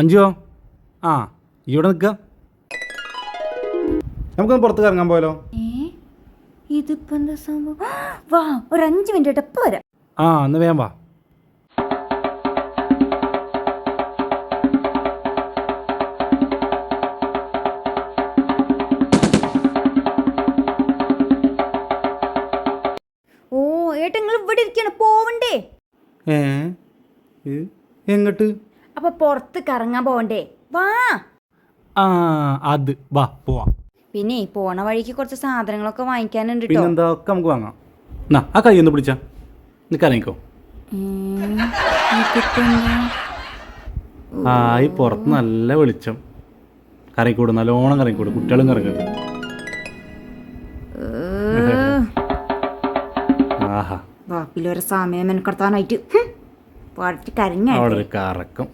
അഞ്ചോ? ആ ഇവിടെ നിൽക്കുക നമുക്കൊന്ന് പുറത്ത് ഇറങ്ങാൻ പോയാലോ? ഇതിപ്പോ എന്താ സംഭവം? വാ ഒരു അഞ്ച് മിനിറ്റ് എപ്പോ വരാം. ആ ഒന്ന് വേഗം വാ. ഓ ഏട്ടാ നിങ്ങൾ ഇവിടെ ഇരിക്കണം. പോവണ്ടേ? ഏ എങ്ങോട്ട്? അപ്പൊ പുറത്ത് കറങ്ങാൻ പോണ്ടേ വാ. ആ അത്. വാ പോവാ. പിന്നെ പോണ വഴിക്ക് കുറച്ച് സാധനങ്ങളൊക്കെ വാങ്ങിക്കാനുണ്ട് കേട്ടോ ഒക്കെ നമുക്ക് വാങ്ങാം? ആ കൈ ഒന്ന് പിടിച്ചാ. നിക്ക് ആ ഈ പുറത്ത് നല്ല വെളിച്ചം. കറിക്കൂട് നല്ലോണം കറിക്കൂട് കുട്ടികളും കറങ്ങുന്നുണ്ട് ആഹാ. വാപ്പിലൊരു സമയം മെനക്കെടുത്താനായിട്ട്. പാടിട്ട് കരഞ്ഞ കറക്കം.